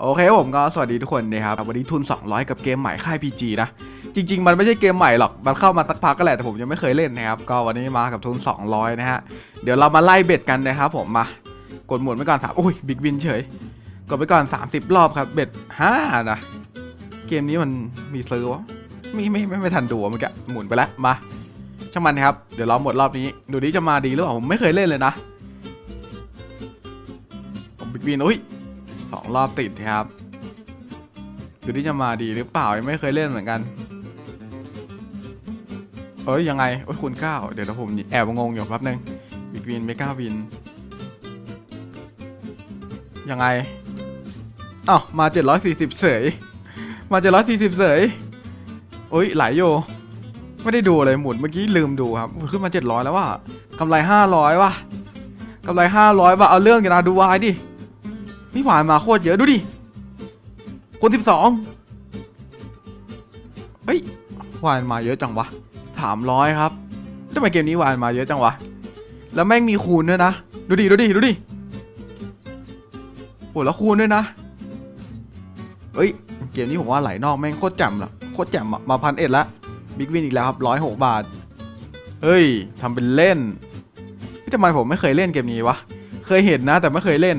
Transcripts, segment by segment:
โอเคผมก็สวัสดีทุกคนนะครับ วันนี้ทุน 200 กับเกมใหม่ค่าย PG นะ จริง ๆ มันไม่ใช่เกมใหม่หรอก มันเข้ามาสักพักก็แหละแต่ผมยังไม่เคยเล่นนะครับ ก็วันนี้มากับทุน 200 นะฮะ เดี๋ยวเรามาไล่เบ็ดกันนะครับผมมากดหมุนไปก่อนสามโอ้ยบิ๊กวินเฉย กดไปก่อน 30 รอบครับ เบ็ด5นะ เกมนี้มันมีซื้อวะไม่ไม่ไม่ไม่ทันดูมื่อกี้หมุนไปแล้วมาช่างมันครับ เดี๋ยวเราหมดรอบนี้ ดูดิจะมาดีหรือเปล่าผมไม่เคยเล่นเลยนะผมบิ๊กวินอุ้ย สองรอบติดครับดูดิจะมาดีหรือเปล่ายังไม่เคยเล่นเหมือนกัน เอ้ยยังไงโอ้ยคูณเก้าเดี๋ยวผมแอบงงอยู่แป๊บนึงบิ๊กวินไม่กล้าวินยังไงอ้าวมา 740 เสยมา 740 เสยโอ้ยไหลโยไม่ได้ดูเลยหมุนเมื่อกี้ลืมดูครับขึ้นมา 700 แล้วว่ะกำไร 500 ว่ะกำไร 500 ว่ะเอาเรื่องกันนะดูวายดิ นี่หวานมาโคตรเยอะดูดิ คน12เฮ้ยวานมาเยอะจังวะ300ครับทำไมเกมนี้วานมาเยอะจังวะ แล้วแม่งมีคูณด้วยนะ ดูดิ ดูดิ ดูดิโอ้แล้วคูณด้วยนะ เอ้ย เกมนี้ผมว่าไหลนอกแม่งโคตรแจ่มละโคตรแจ่มมาพันเอ็ดละบิ๊กวินอีกแล้วครับร้อยหกบาท เฮ้ยทำเป็นเล่นทำไมผมไม่เคยเล่นเกมนี้วะ เคยเห็นนะแต่ไม่เคยเล่น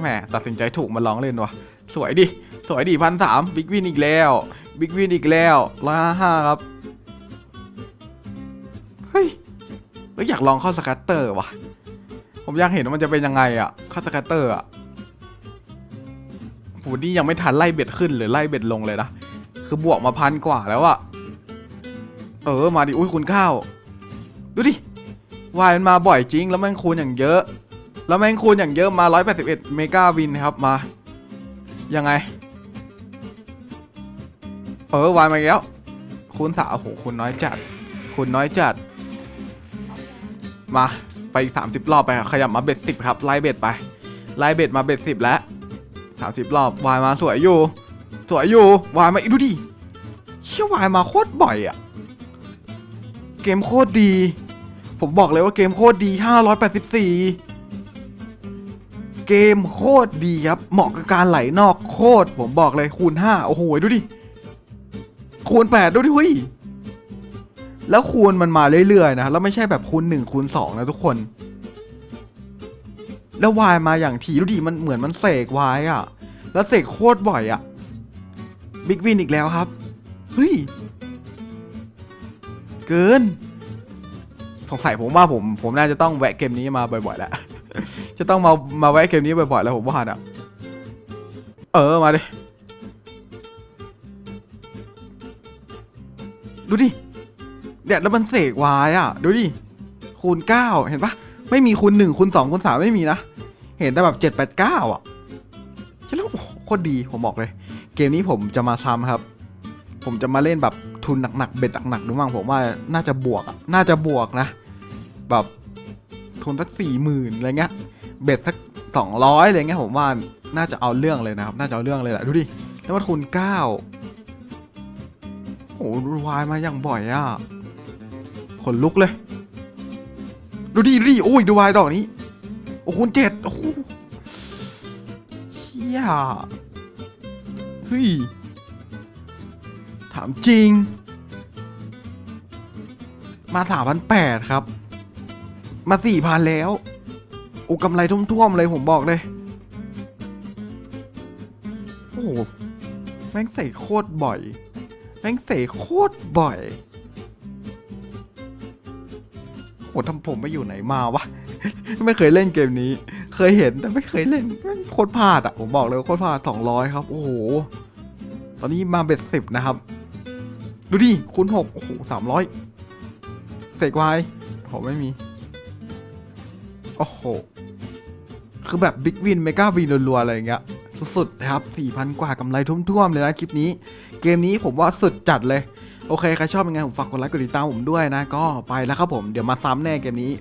แหมตัดสินใจถูกมาลองเล่นวะสวยดิ สวยดิพันสามบิ๊กวินอีกแล้ว บิ๊กวินอีกแล้วร้อยห้าครับ เฮ้ยอยากลองเข้าสกัตเตอร์วะผมอยากเห็นว่ามันจะเป็นยังไงอะเข้าสกัตเตอร์อะโหนี่ยังไม่ทันไล่เบ็ดขึ้นหรือไล่เบ็ดลงเลยนะ คือบวกมาพันกว่าแล้วอะเออ มาดิ อุ้ยคูณข้าว ดูดิ วายมันมาบ่อยจริง แล้วม่งคูณอย่างเยอะ แล้วแม่งคูณอย่างเยอะมา 181 เมกาวินนะครับมา ยังไง เออวายมาแล้วคูณสามโอ้โหคูณน้อยจัดคูณน้อยจัด มาไปอีก30 รอบไปครับขยับมาเบ็ดสิบครับไล่เบ็ดไปไล่เบ็ดมาเบ็ดสิบแล้ว30รอบวายมาสวยอยู่ สวยอยู่วายมาอีกดูดิเชี่ยวายมาโคตรบ่อยอะเกมโคตรดี ผมบอกเลยว่าเกมโคตรดี 584 เกมโคตรดีครับ เหมาะกับการไหลนอกโคตร ผมบอกเลยคูณ 5 โอ้โห ดูดิ คูณ 8 ดูดิเฮ้ยแล้วคูณมันมาเรื่อยๆนะ แล้วไม่ใช่แบบคูณ 1 คูณ 2 นะทุกคน แล้ววายมาอย่างทีดูดิมันเหมือนมันเสกวายอะแล้วเสกโคตรบ่อยอะบิ๊กวินอีกแล้วครับเฮ้ยเกิน สงสัยผมว่าผมผมน่าจะต้องแวะเกมนี้มาบ่อยๆแล้ว จะต้องมามาแวะเกมนี้บ่อยๆแล้วผมว่าอะเออมาดิดูดิเนี่ยแล้วมันเสกวายอะ ดูดิ คูณเก้าเห็นปะไม่มีคูณหนึ่งคูณสองคูณสามไม่มีนะ เห็นแต่แบบเจ็ดแปดเก้าอะใช่แล้วโคตรดีผมบอกเลย เกมนี้ผมจะมาซ้ำครับ ผมจะมาเล่นแบบทุนหนักๆเบ็ดหนักๆดูมั่งผมว่าน่าจะบวกน่าจะบวกนะ แบบ ทุนสักสี่หมื่นอะไรเงี้ยเบ็ดสักสองร้อยอะไรเงี้ยผมว่าน่าจะเอาเรื่องเลยนะครับ น่าจะเอาเรื่องเลยแหละดูดิแล้วว่าทุนเก้าโอ้โหดูวายมาอย่างบ่อยอะขนลุกเลย ดูดิดูดิโอ้ยดูวายดอกนี้ โอ้คูณเจ็ดโอ้โหเฮียเฮ้ยถามจริง มาสามพันแปดครับ มาสี่พันแล้วโอ้กำไรท่วมๆเลยผมบอกเลย โอ้โหแม่งใส่โคตรบ่อย แม่งใส่โคตรบ่อยโหทำผมไม่อยู่ไหนมาวะ ไม่เคยเล่นเกมนี้ เคยเห็นแต่ไม่เคยเล่นโคตรพลาดอะผมบอกเลยโคตรพลาดสองร้อยครับ โอ้โห ตอนนี้มาเบ็ดสิบนะครับ ดูดิคูณหกโอ้โหสามร้อยเสกวายโอ้โหไม่มี โอ้โห คือแบบบิ๊กวินเมกาวินรัวๆอะไรอย่างเงี้ย สุดๆนะครับ 4,000 กว่ากำไรทุ่มๆเลยนะคลิปนี้ เกมนี้ผมว่าสุดจัดเลย โอเค ใครชอบยังไงผมฝากกดไลค์กดติดตามผมด้วยนะ ก็ไปแล้วครับผม เดี๋ยวมาซ้ำแน่เกมนี้